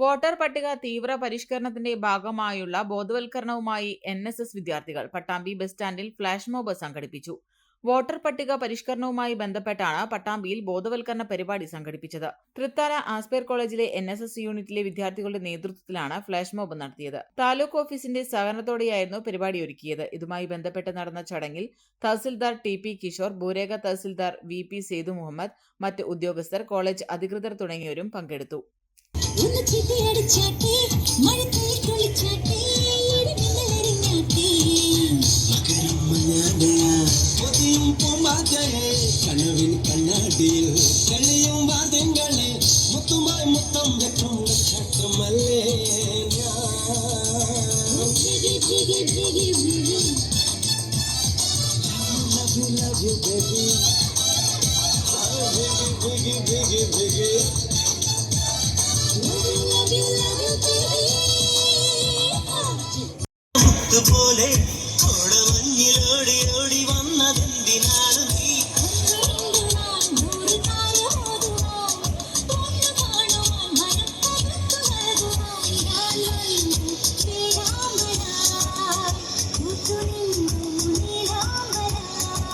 Voter പട്ടിക തീവ്ര പരിഷ്കരണത്തിന്റെ ഭാഗമായുള്ള ബോധവൽക്കരണവുമായി എൻ എസ് എസ് വിദ്യാർത്ഥികൾ പട്ടാമ്പി ബസ് സ്റ്റാൻഡിൽ ഫ്ലാഷ് മോബ് സംഘടിപ്പിച്ചു. വോട്ടർ പട്ടിക പരിഷ്കരണവുമായി ബന്ധപ്പെട്ടാണ് പട്ടാമ്പിയിൽ ബോധവൽക്കരണ പരിപാടി സംഘടിപ്പിച്ചത്. തൃത്താല ആസ്പെയർ കോളേജിലെ എൻ എസ് എസ് യൂണിറ്റിലെ വിദ്യാർത്ഥികളുടെ നേതൃത്വത്തിലാണ് ഫ്ലാഷ് മോബ് നടത്തിയത്. താലൂക്ക് ഓഫീസിന്റെ സഹകരണത്തോടെയായിരുന്നു പരിപാടി ഒരുക്കിയത്. ഇതുമായി ബന്ധപ്പെട്ട് നടന്ന ചടങ്ങിൽ തഹസിൽദാർ ടി പി കിഷോർ ഭൂരേഖ തഹസിൽദാർ വി പി സേതു മുഹമ്മദ് മറ്റ് ഉദ്യോഗസ്ഥർ കോളേജ് അധികൃതർ തുടങ്ങിയവരും പങ്കെടുത്തു. ഒന്ന് ചിട്ടിയടിച്ചാട്ടെ മഴത്തുള്ളി തുള്ളിച്ചാട്ടെ ഇടിമിന്നലടിഞ്ഞാട്ടെ മകരം മഞ്ഞാടയാ പൊതിയും പൂമ്പാറ്റയെ കനവിൻ കണ്ണാടിയിൽ കളിയും വാദ്യങ്ങളെ മുത്തുമായി മുത്തം വെക്കും നക്ഷത്രമല്ലേ ഞാൻ Jigi Jigi Jigi Jigi love you, love you, baby. Oh, biggie, biggie, biggie, മുത്തുപോലെ ഓടി ഓടി വന്നതെന്തിനാണ്